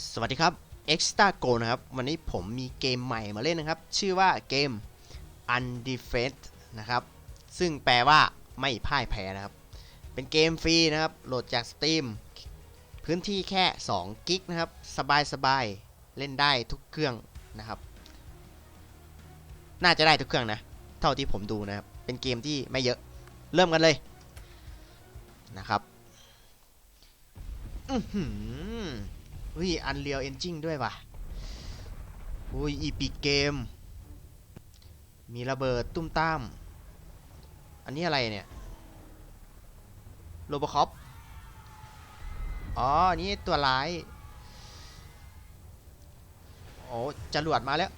สวัสดีครับ Extra Go นะครับ วันนี้ผมมีเกมใหม่มาเล่นนะครับ ชื่อว่าเกม Undefeated นะครับ ซึ่งแปลว่าไม่พ่ายแพ้นะครับ เป็นเกมฟรีนะครับ โหลดจาก Steam พื้นที่แค่ 2 กิกนะครับ สบายๆเล่นได้ทุกเครื่องนะครับ น่าจะได้ทุกเครื่องนะ เท่าที่ผมดูนะครับ เป็นเกมที่ไม่เยอะ เริ่มกันเลยนะครับ อือหือ อุ้ย Unreal Engine ด้วยว่ะอุ้ยอีพิกเกม มีระเบิดตุ้มตาม อันนี้อะไรเนี่ยโรบคอปอ๋ออันนี้ตัวร้าย โอ้จรวดมาแล้ว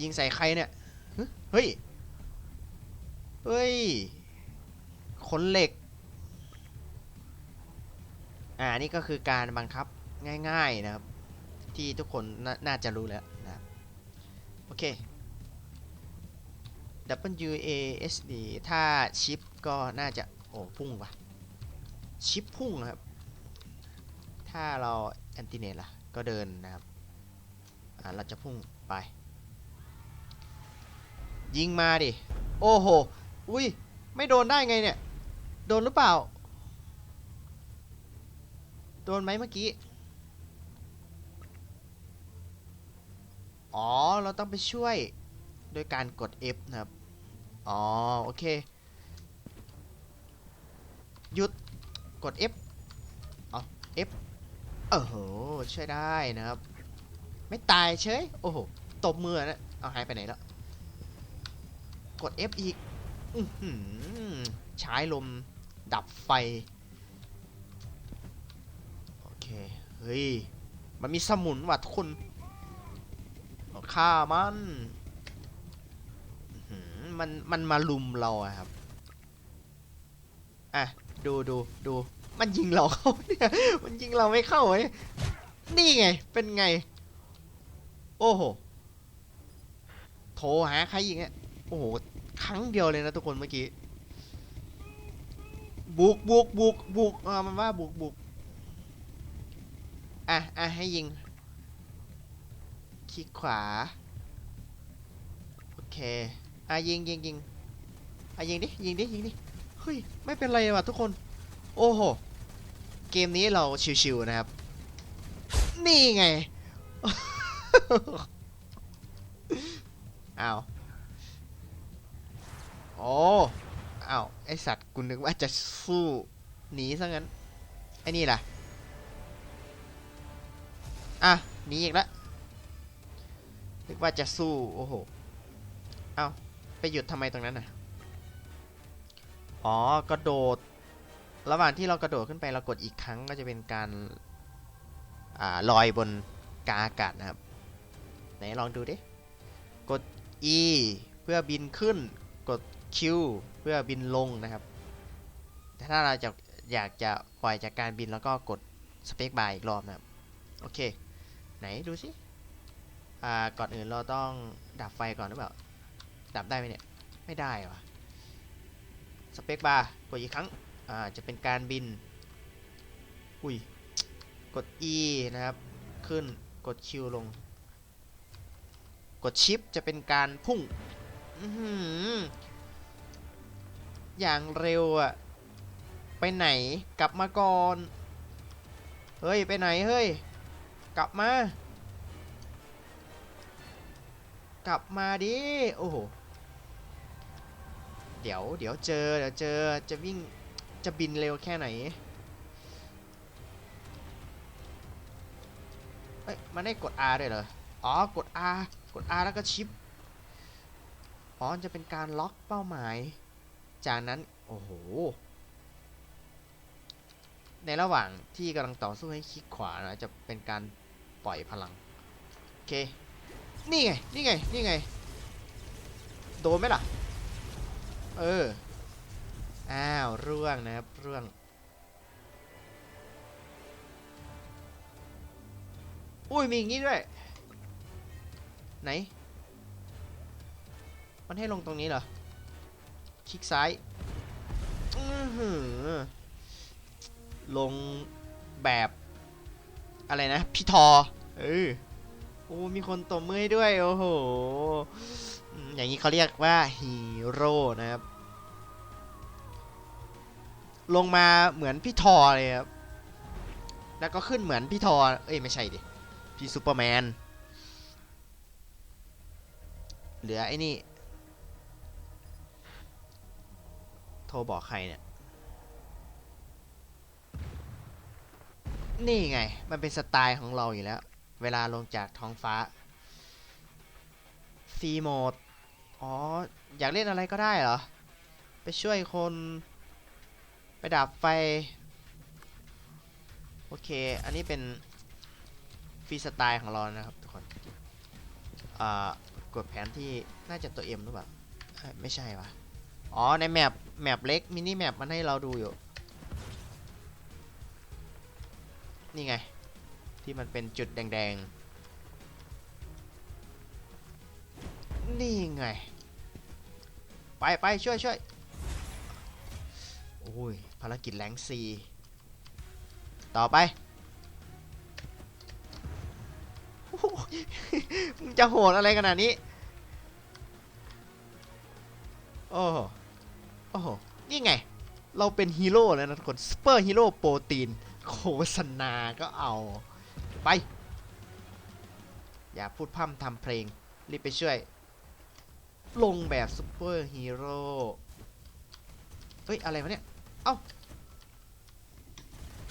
ยิงใส่ใครเนี่ย เฮ้ย เฮ้ย ขนเหล็ก อ่า นี่ก็คือการบังคับ ง่าย ๆนะครับ ที่ทุกคนนน่าจะรู้แล้วนะโอเค W A S D ถ้าชิปก็น่าจะ โอ้ พุ่งว่ะ ชิปพุ่งนะครับ ถ้าเราแอนติเนตล่ะ ก็เดินนะครับเราจะพุ่งไป ยิงมาดิ โอ้โห อุ้ย ไม่โดนได้ไงเนี่ย โดนหรือเปล่า โดนไหมเมื่อกี้ อ๋อ เราต้องไปช่วยโดยการกด F นะครับ อ๋อ โอเค หยุด กด F เอา F เออโห ช่วยได้นะครับ ไม่ตายเฉย โอ้โห ตบมือนะ เอาหายไปไหนแล้ว กด F อีกอือหือใช้ลมดับไฟ โอเค เฮ้ย มันมีสมุนว่ะทุกคน ฆ่ามันมันมันมาลุมเราอะครับ อะ ดูดูดู มันยิงเราเข้าเนี่ย มันยิงเราไม่เข้าเว้ยนี่ไง เป็นไง โอ้โห โทรหาใครยิงอะโอ้โห ครั้งเดียวเลยนะทุกคนเมื่อกี้ บุกบุกบุกบุกอ่ามันว่าบุกบุกอะอะให้ยิง คลิกขวา โอเค อะยิงยิงยิงอะยิงดิ ยิงดิ ยิงดิ เฮ้ย ไม่เป็นไรว่ะทุกคน โอ้โห เกมนี้เราชิวๆนะครับ นี่ไง อ้าว โอ้อ้าว ไอสัตว์กูนึกว่าจะสู้หนีซะงั้น ไอ้นี่ล่ะ อะหนีอีกแล้ว นึกว่าจะสู้ โอ้โห เอ้าไปหยุดทำไมตรงนั้นน่ะ อ๋อ กระโดด ระหว่างที่เรากระโดดขึ้นไปเรากดอีกครั้งก็จะเป็นการอ่าลอยบนกาอากาศนะครับ ไหนลองดูดิ กด E เพื่อบินขึ้น กด Q เพื่อบินลงนะครับ ถ้าเราจะอยากจะปล่อยจากการบินแล้วก็กดสเปคบาร์อีกรอบนะครับ โอเค ไหนดูสิ อ่าก่อนอื่นเราต้องดับไฟก่อนหรือเปล่าดับได้ไหมเนี่ยไม่ได้วะสเปคบาร์กดอีกครั้งอ่าจะเป็นการบินอุ้ยกด E นะครับขึ้นกด Q ลง กดชิปจะเป็นการพุ่งอื้อหืออย่างเร็วอะไปไหนกลับมาก่อน เฮ้ย ไปไหน เฮ้ย กลับมา กลับมาดิ โอ้โห เดี๋ยว เดี๋ยวเจอ เดี๋ยวเจอ จะวิ่ง จะบินเร็วแค่ไหน เอ้ย มันได้กด R ด้วยเหรอ อ๋อ กด R กด R แล้วก็ชิป อ๋อ จะเป็นการล็อกเป้าหมาย จากนั้น โอ้โห ในระหว่างที่กำลังต่อสู้ให้คลิกขวานะ จะเป็นการปล่อยพลัง โอเค นี่ไง นี่ไง นี่ไง โดนไหมล่ะ เออ อ้าว ร่วงนะครับ ร่วง อุ้ย มีอย่างงี้ด้วย ไหน มันให้ลงตรงนี้เหรอ คลิกซ้าย ลงแบบ อะไรนะ พี่ทอ เออ อ้มีคนตบมือให้ด้วย โอ้โหอืมอย่างนี้เขาเรียกว่าฮีโร่นะครับ ลงมาเหมือนพี่ทอเลยครับ แล้วก็ขึ้นเหมือนพี่ทอ เอ้ย ไม่ใช่ดิ พี่ซูเปอร์แมน เหลือไอ้นี่ โทรบอกใครเนี่ยนี่ไง มันเป็นสไตล์ของเราอยู่แล้ว เวลาลงจากท้องฟ้าฟรีโหมด อ๋อ อยากเล่นอะไรก็ได้เหรอ ไปช่วยคน ไปดับไฟ โอเค อันนี้เป็นฟรีสไตล์ของเรานะครับทุกคน อ่ากดแผนที่น่าจะตัว M หรือเปล่า ไม่ใช่วะอ๋อ ในแมป แมปเล็ก มินิแมปมันให้เราดูอยู่ นี่ไง ที่มันเป็นจุดแดงๆ นี่ไง ไปไปช่วยช่วยโอ้ย ภารกิจแรงซีต่อไปมึงจะโหดอะไรขนาดนี้ โอ้โหโอ้โห นี่ไง เราเป็นฮีโร่แล้วนะทุกคนซูเปอร์ฮีโร่โปรตีน โฆษณาก็เอา ไป อย่าพูดพร่ำทำเพลง รีบไปช่วย ลงแบบซูเปอร์ฮีโร่เฮ้ย อะไรวะเนี่ย เอ้า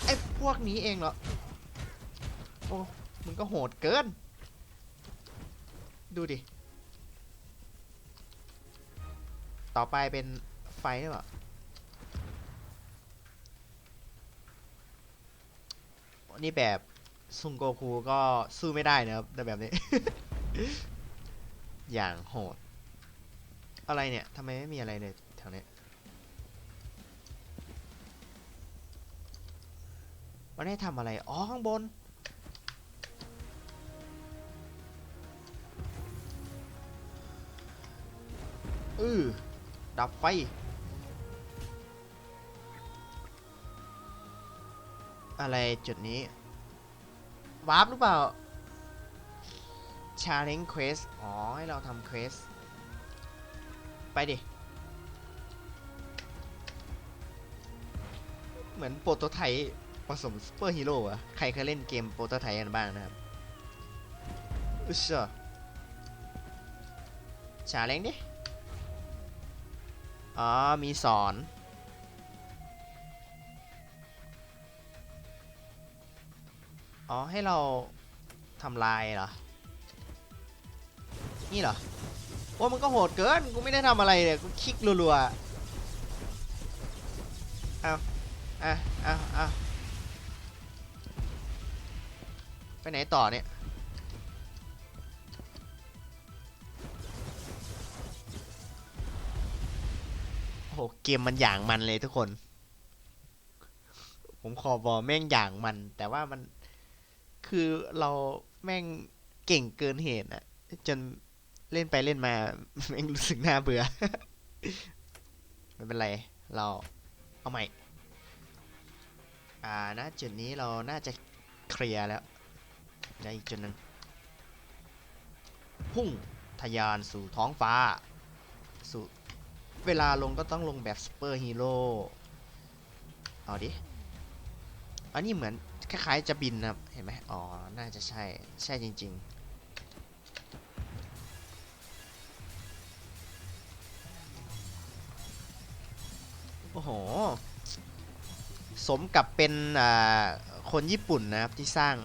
ไอ้พวกนี้เองเหรอ โอ้ มึงก็โหดเกิน ดูดิ ต่อไปเป็นไฟหรือเปล่านี่แบบ ซุงโกคูก็สู้ไม่ได้นะครับแต่แบบนี้ อย่างโหด อะไรเนี่ยทำไมไม่มีอะไรเลยแถวนี้มันให้ทำอะไร อ๋อ ข้างบน อือดับไฟ อะไรจุดนี้ วาร์ปหรือเปล่า Challenge Quest อ๋อ ให้เราทำ Quest ไปดิ เหมือนโปรโตไทป์ผสมซูเปอร์ฮีโร่อะใครเคยเล่นเกมโปรโตไทป์กันบ้างนะครับอุชเชอชาเลงดิ อ๋อ มีสอน อ๋อ ให้เราทำลายเหรอ นี่เหรอว่ามันก็โหดเกิน กูไม่ได้ทำอะไรเลย กูคลิกรัวๆ เอาเอาเอาเอาไปไหนต่อเนี่ย โอ้โห เกมมันอย่างมันเลยทุกคน ผมขอบอกแม่งอย่างมัน แต่ว่ามัน คือเราแม่งเก่งเกินเหตุอะจนเล่นไปเล่นมาแม่งรู้สึกน่าเบื่อไม่เป็นไร เราเอาใหม่ อ่าณจุดนี้เราน่าจะเคลียร์แล้วในอีกจุดหนึ่งพุ่งทะยานสู่ท้องฟ้า สู่เวลาลงก็ต้องลงแบบซูเปอร์ฮีโร่ เอาดิ อันนี้เหมือน คล้ายๆจะบินนะครับ เห็นไหมอ๋อ น่าจะใช่ ใช่จริง ๆ โอ้โห สมกับเป็นอ่าคนญี่ปุ่นนะครับที่สร้าง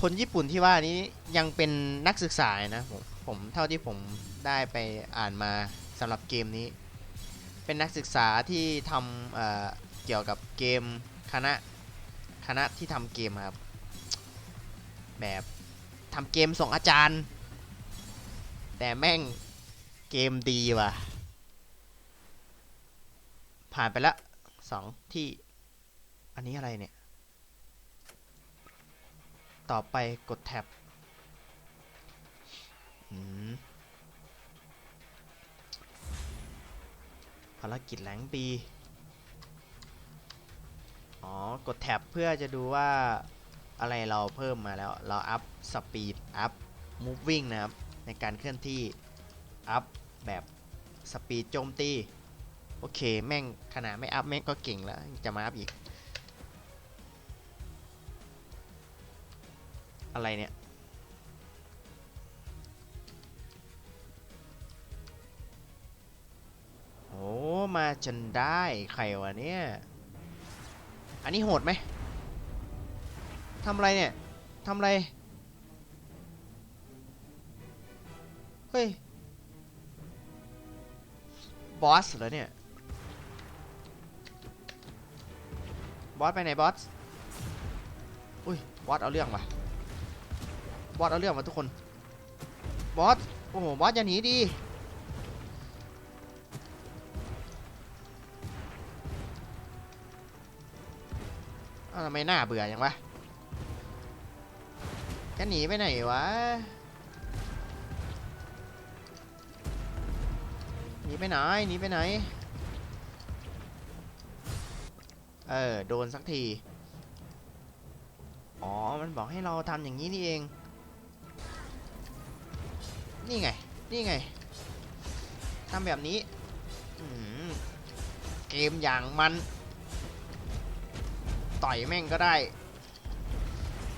คนญี่ปุ่นที่ว่านี้ยังเป็นนักศึกษานะผมผมเท่าที่ผมได้ไปอ่านมาสำหรับเกมนี้ เป็นนักศึกษาที่ทำเอ่อเกี่ยวกับเกมคณะ คณะที่ทำเกมครับ แบบทำเกมส่งอาจารย์ แต่แม่งเกมดีว่ะ ผ่านไปละสองที่ อันนี้อะไรเนี่ย ต่อไปกดแท็บภารกิจแหลงปี อ๋อ กดแท็บเพื่อจะดูว่าอะไรเราเพิ่มมาแล้ว เราอัพสปีด อัพ moving นะครับ ในการเคลื่อนที่ อัพแบบสปีดโจมตี โอเค แม่งขนาดไม่อัพแม่งก็เก่งแล้ว จะมาอัพอีก อะไรเนี่ยโอ้มาจนได้ ใครวะเนี่ย อันนี้โหดไหมทำอะไรเนี่ยทำอะไร เฮ้ย บอสเหรอเนี่ย บอสไปไหนบอส อุ้ย บอสเอาเรื่องว่ะ บอสเอาเรื่องว่ะทุกคน บอส โอ้โห บอสอย่าหนีดี ทำไมหน้าเบื่อยังวะจะหนีไปไหนวะ หนีไปไหน หนีไปไหน เออ โดนสักที อ๋อ มันบอกให้เราทำอย่างนี้นี่เอง นี่ไง นี่ไง ทำแบบนี้ เกมอย่างมัน ต่อยแม่งก็ได้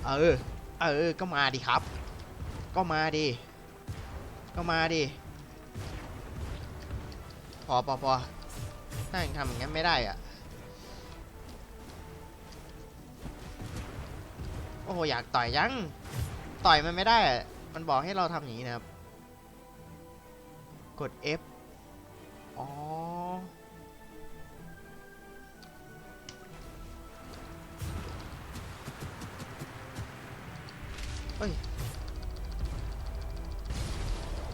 เออ เออ ก็มาดิครับ ก็มาดิ ก็มาดิ พอพอพอถ้ายังทำอย่างนั้นไม่ได้อะโอ้โห อยากต่อยยัง ต่อยมันไม่ได้อะมันบอกให้เราทำอย่างนี้นะครับ กด F อ๋อ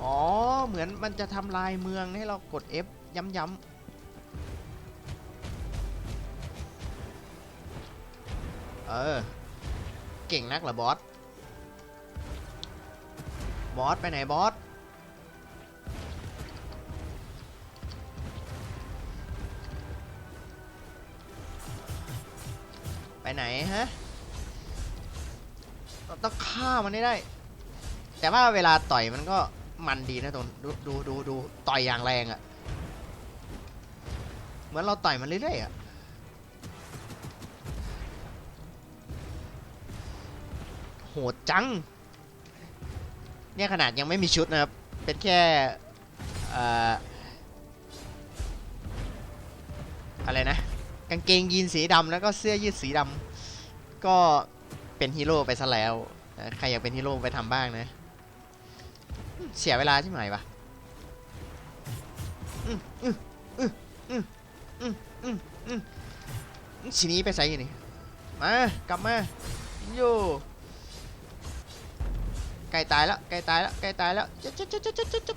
อ๋อ เหมือนมันจะทำลายเมืองให้เรากด F ย้ำๆเออ เก่งนักเหรอบอส บอส ไปไหนบอส ไปไหนฮะ ฆ่ามันให้ได้ แต่ว่าเวลาต่อยมันก็มันดีนะตรงดูดูดูดูต่อยอย่างแรงอะ่ะ เหมือนเราต่อยมันเรื่อยๆอะ่ะโหดจัง เนี่ยขนาดยังไม่มีชุดนะครับ เป็นแค่ออะไรนะ กางเกงยีนสีดำแล้วก็เสื้อยืดสีดำก็เป็นฮีโร่ไปซะแล้ว ใครอยากเป็นฮีโร่ไปทำบ้างนะ เสียเวลาที่ไหนปะอืมอืมอืมอืมอืมอืมอืมทีนี้ไปใส่ยังนี่มากลับมาโยใกล้ตายแล้วใกล้ตายแล้วใกล้ตายแล้วจุ๊ดจุ๊ดจุ๊ดจุ๊ดจุ๊ดจุ๊ด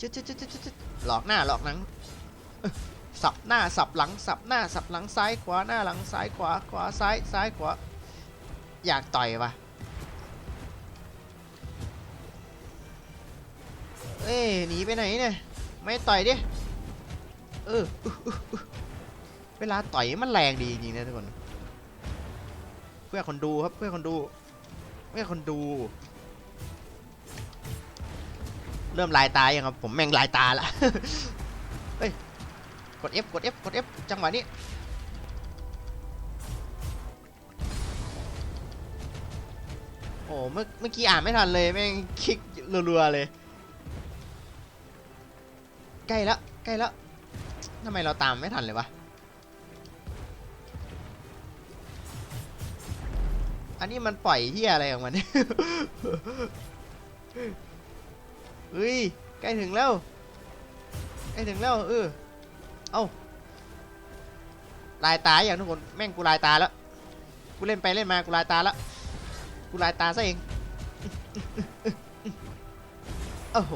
จุ๊ดจุ๊ดจุ๊ดจุ๊ดจุ๊ดหลอกหน้าหลอกหลังสับหน้าสับหลังสับหน้าสับหลังซ้ายขวาหน้าหลังซ้ายขวาขวาซ้ายซ้ายขวา อยากต่อยปะเอ้ยหนีไปไหนเนี่ย ไม่ต่อยดิ เอออุ๊ยอุ๊ยอุ๊ยเวลาต่อยมันแรงดีจริงๆนะทุกคน เพื่อคนดูครับเพื่อคนดู เพื่อคนดู เริ่มลายตายังครับผมแม่งลายตาละ เฮ้ย กด F กด F กด F จังหวะนี้ เมื่อเมื่อกี้อ่านไม่ทันเลยแม่งคลิกรัวๆเลย ใกล้แล้วใกล้แล้วทำไมเราตามไม่ทันเลยวะ อันนี้มันปล่อยเฮียอะไรของมันเฮ้ยใกล้ถึงแล้วใกล้ถึงแล้วเออเอ้าลายตาอย่างทุกคนแม่งกูลายตาแล้วกูเล่นไปเล่นมากูลายตาแล้ว กูลายตาซะเอง โอ้โห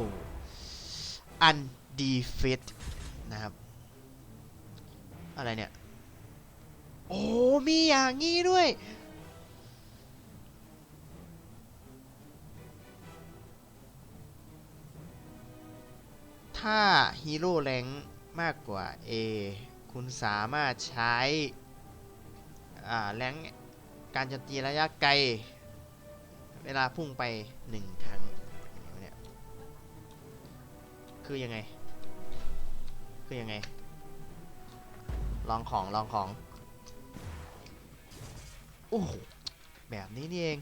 อัน defeat นะครับ อะไรเนี่ย โอ้ มีอย่างงี้ด้วย ถ้าฮีโร่แรงมากกว่า A คุณสามารถใช้ อ่า แรงการโจมตีระยะไกล เวลาพุ่งไปหนึ่งครั้งเนี่ยคือยังไง คือยังไง ลองของลองของโอ้โหแบบนี้นี่เอง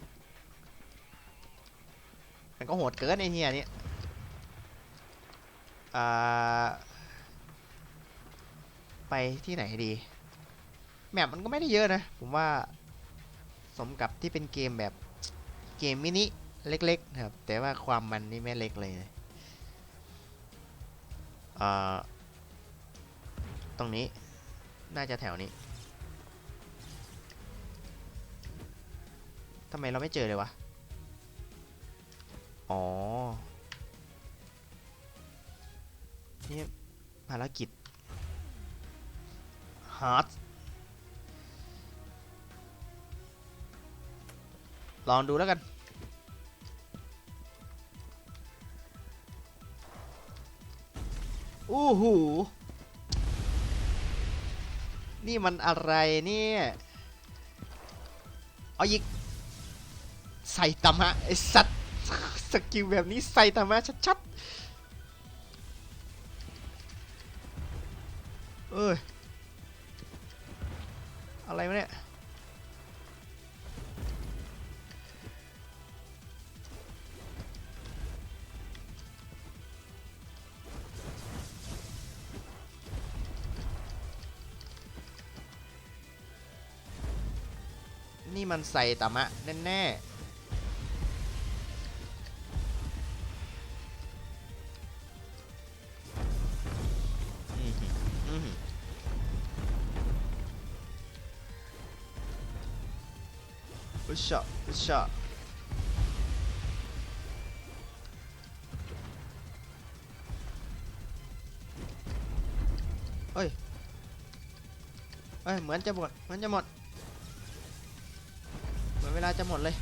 มันก็โหดเกินไอ้เฮียนี่ไปที่ไหนดี แมปมันก็ไม่ได้เยอะนะ ผมว่า สมกับที่เป็นเกมแบบ เกมมินิเล็กๆครับ แต่ว่าความมันนี่ไม่เล็กเลยนะอ่าตรงนี้น่าจะแถวนี้ทำไมเราไม่เจอเลยวะ อ๋อ นี่ภารกิจฮ ลองดูแล้วกันอู้หู นี่มันอะไรเนี่ย เอาอีก ใส่ตามะไอสัตว์สกิลแบบนี้ใส่ตามะชัดๆ เอ้ย อะไรวะเนี่ย มันใส่ตามะแน่ๆอุชะอุชะเอ้ยเอ้ย เหมือนจะหมด เหมือนจะหมด วลาจะหมดเลย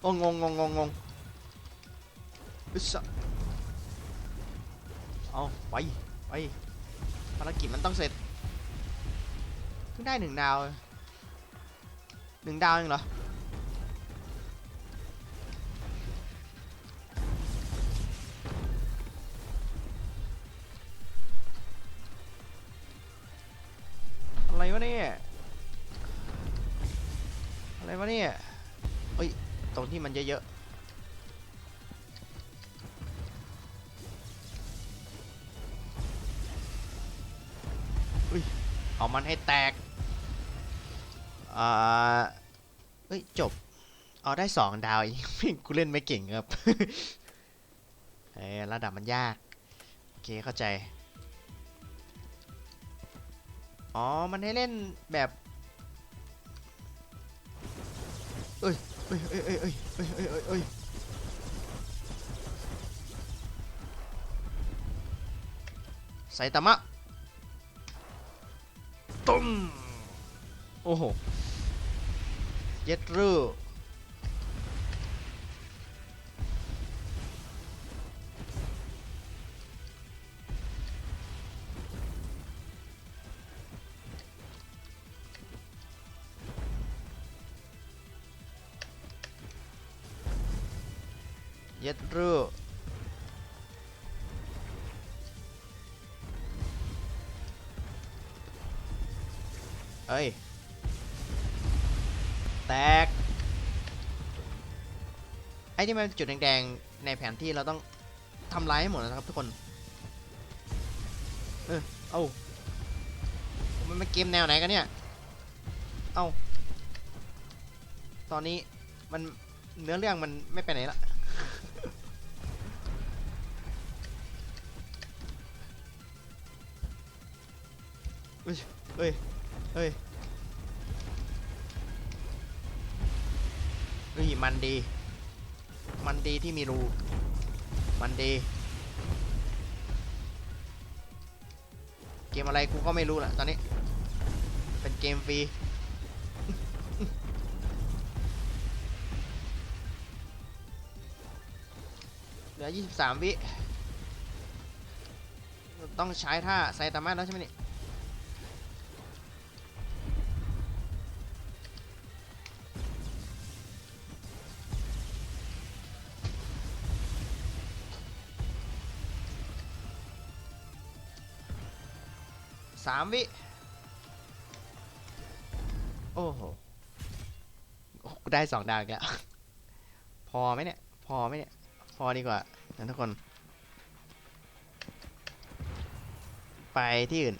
โอ้งงงงงงงอึสเอาไป ไป ภารกิจมันต้องเสร็จ เพิ่งได้หนึ่งดาวหนึ่งดาวเองเหรอ เอ้ย ตรงที่มันเยอะๆอุ้ย เอามันให้แตก อ่าเอ้ย จบ เอาได้สองดาวเองกูเล่นไม่เก่งครับ เอ้ระดับมันยาก โอเค เข้าใจ อ๋อ มันให้เล่นแบบเอ้ย เอ้ยเอ้ยเอ้ยเอ้ยเอ้ยเอ้ยเอ้ยไซตามะตุ้มโอ้โหเย็ดรื้อ ที่มันจุดแดงๆในแผนที่เราต้องทำลายให้หมดนะครับทุกคน เออเอามันเป็นเกมแนวไหนกันเนี่ย เอาตอนนี้มันเนื้อเรื่องมันไม่ไปไหนละเฮ้ย เฮ้ย เฮ้ยเฮ้ยมันดี มันดีที่มีรู มันดี เกมอะไรกูก็ไม่รู้แหละตอนนี้ เป็นเกมฟรี เหลือ 23 วิ ต้องใช้ท่าไซตามะแล้วใช่ไหมนี่ สามวิ โอ้โหโอ้กูได้สองดาวอีกแล้ว พอไหมเนี่ย พอไหมเนี่ย พอดีกว่านะทุกคน ไปที่อื่น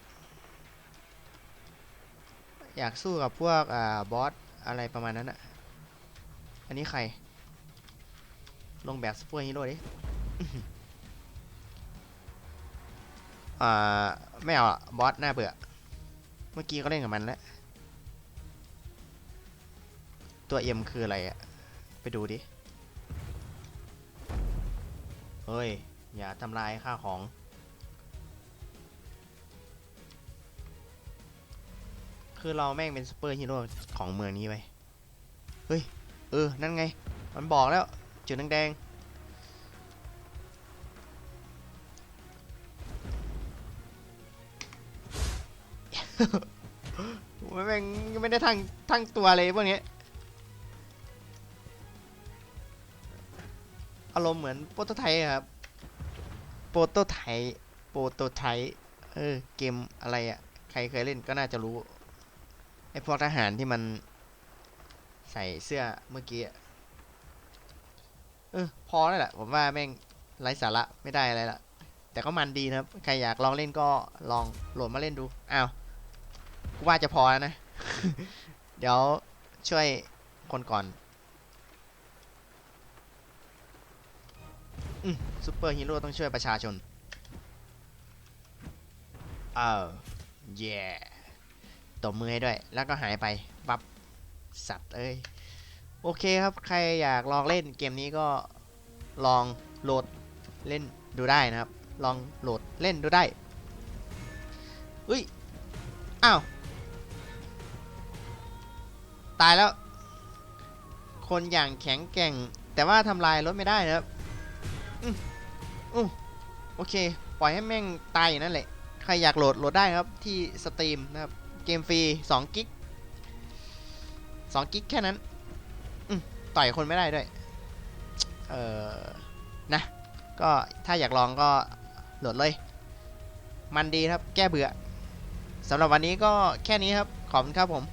อยากสู้กับพวก อ่า บอส อะไรประมาณนั้นอะอันนี้ใคร ลงแบบสปอร์ฮีโร่ดิ อ่าไม่เอาอะบอสหน่าเบื่อ เมื่อกี้ก็เล่นกับมันแล้ว ตัวเอ็มคืออะไรอะไปดูดิ เฮ้ย อย่าทำลายข้าของ คือเราแม่งเป็นซูเปอร์ฮีโร่ของเมืองนี้ไป เฮ้ย เออ นั่นไง มันบอกแล้ว จุดแดงๆ แม่งยังไม่ได้ทั้งทั้งตัวเลยพวกนี้อารมณ์เหมือนโปรโตไทป์ครับ โปรโตไทป์โปรโตไทป์เออ เกมอะไรอะใครเคยเล่นก็น่าจะรู้ ไอพวกทหารที่มันใส่เสื้อเมื่อกี้ เออ พอแล้วแหละ ผมว่าแม่งไร้สาระไม่ได้อะไรละ แต่ก็มันดีนะครับ ใครอยากลองเล่นก็ลองโหลดมาเล่นดู อ้าว กูว่าจะพอแล้วนะ เดี๋ยวช่วยคนก่อนอืมซูเปอร์ฮีโร่ต้องช่วยประชาชนเออเย่ตบมือให้ด้วย แล้วก็หายไปบับสัตว์เอ้ย โอเคครับ ใครอยากลองเล่นเกมนี้ก็ลองโหลดเล่นดูได้นะครับ ลองโหลดเล่นดูได้ อุ้ย อ้าว ตายแล้ว คนอย่างแข็งแกร่ง แต่ว่าทำลายรถไม่ได้นะครับอืมอืมโอเค ปล่อยให้แม่งตายอย่างนั้นแหละ ใครอยากโหลดโหลดได้ครับที่สตรีมนะครับ เกมฟรี2กิก2กิกแค่นั้นต่อยคนไม่ได้ด้วย เออนะ ก็ถ้าอยากลองก็โหลดเลย มันดีครับ แก้เบื่อสำหรับวันนี้ก็แค่นี้ครับ ขอบคุณครับผม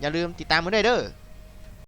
อย่าลืมติดตามกันด้วยเด้อ